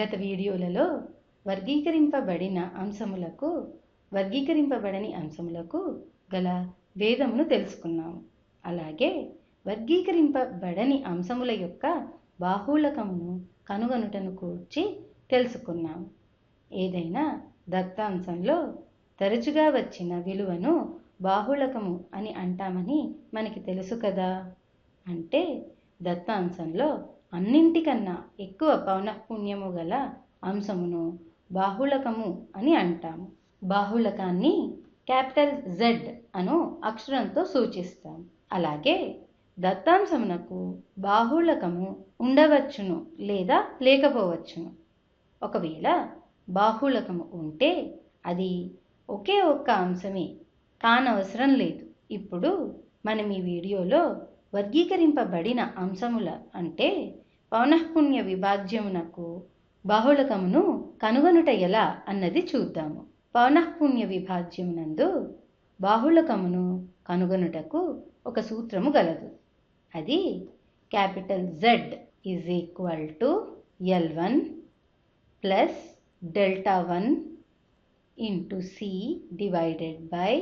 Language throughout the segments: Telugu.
గత వీడియోలలో వర్గీకరింపబడిన అంశములకు వర్గీకరింపబడని అంశములకు గల భేదమును తెలుసుకున్నాము. అలాగే వర్గీకరింపబడని అంశముల యొక్క బాహుళకమును కనుగొనుటను కూర్చి తెలుసుకున్నాము. ఏదైనా దత్తాంశంలో తరచుగా వచ్చిన విలువను బాహుళకము అని అంటామని మనకి తెలుసు కదా? అంటే దత్తాంశంలో అన్నింటికన్నా ఎక్కువ పౌనఃపుణ్యము గల అంశమును బాహుళకము అని అంటాము. బాహుళకాన్ని క్యాపిటల్ జెడ్ అను అక్షరంతో సూచిస్తాం అలాగే దత్తాంశమునకు బాహుళకము ఉండవచ్చును లేదా లేకపోవచ్చును. ఒకవేళ బాహుళకము ఉంటే అది ఒకే ఒక్క అంశమే కానవసరం లేదు. ఇప్పుడు మనం ఈ వీడియోలో వర్గీకరింపబడిన అంశముల అంటే పౌనఃపుణ్య విభాజ్యమునకు బాహుళకమును కనుగొనుట ఎలా అన్నది చూద్దాము. పౌనఃపుణ్య విభాజ్యమునందు బాహుళకమును కనుగొనుటకు ఒక సూత్రము గలదు. అది capital Z is equal to L one plus delta one into C divided by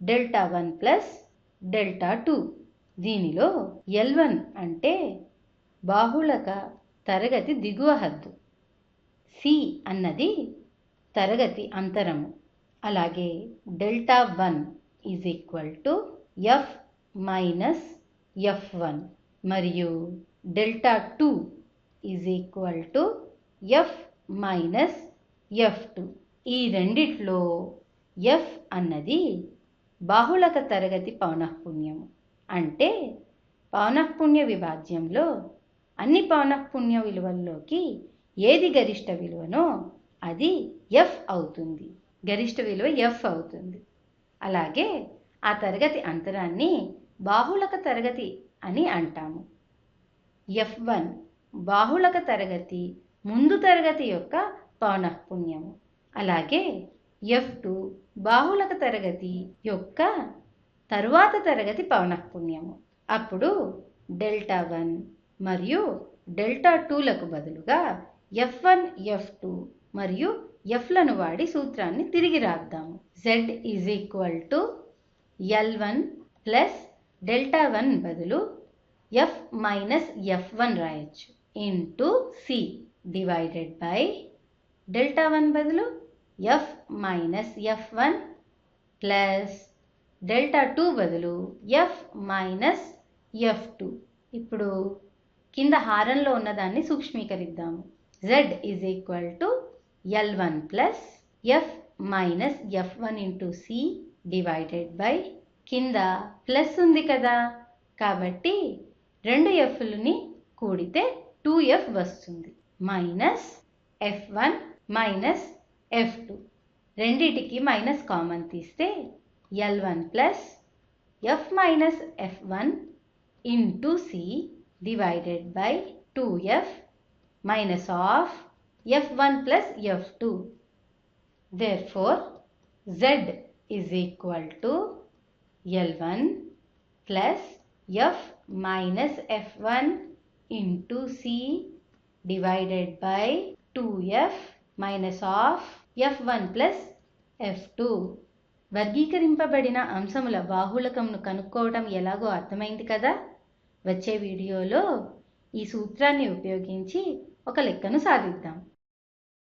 delta one plus delta two దీనిలో ఎల్ వన్ అంటే బాహుళక తరగతి దిగువ హద్దు సి అన్నది తరగతి అంతరము. అలాగే delta one is equal to F minus F one. మరియు delta two is equal to F minus F two. ఈ రెండిట్లో ఎఫ్ అన్నది బాహుళక తరగతి పౌనఃపుణ్యము. అంటే పౌనఃపుణ్య విభాజ్యంలో అన్ని పౌనఃపుణ్య విలువల్లోకి ఏది గరిష్ట విలువనో అది ఎఫ్ అవుతుంది. గరిష్ట విలువ ఎఫ్ అవుతుంది. అలాగే ఆ తరగతి అంతరాన్ని బాహుళక తరగతి అని అంటాము. ఎఫ్ వన్ బాహుళక తరగతి ముందు తరగతి యొక్క పౌనఃపుణ్యము అలాగే ఎఫ్ టూ బాహుళక తరగతి యొక్క తరువాత తరగతి పౌనఃపుణ్యము అప్పుడు డెల్టా వన్ మరియు డెల్టా టూలకు బదులుగా ఎఫ్ వన్ ఎఫ్ టూ మరియు ఎఫ్లను వాడి సూత్రాన్ని తిరిగి రాద్దాము. Z is equal to L one plus delta one బదులు ఎఫ్ మైనస్ ఎఫ్ వన్ రాయొచ్చు. Into C divided by delta one బదులు F minus F one plus delta two బదులు ఎఫ్ మైనస్ ఎఫ్ టూ. ఇప్పుడు కింద హారంలో ఉన్నదాన్ని సూక్ష్మీకరిద్దాము. Z is equal to L one plus F minus F one into C divided by కింద ప్లస్ ఉంది కదా. కాబట్టి రెండు ఎఫ్లని కూడితే టూ ఎఫ్ వస్తుంది. Minus F one minus F two రెండిటికి మైనస్ కామన్ తీస్తే L one plus F minus F one into C divided by two F minus of F one plus F two therefore Z is equal to L one plus F minus F one into C divided by two F minus of F one plus F two వర్గీకరింపబడిన అంశముల బాహుళకంను కనుక్కోవటం ఎలాగో అర్థమైంది కదా? వచ్చే వీడియోలో ఈ సూత్రాన్ని ఉపయోగించి ఒక లెక్కను సాధిద్దాం.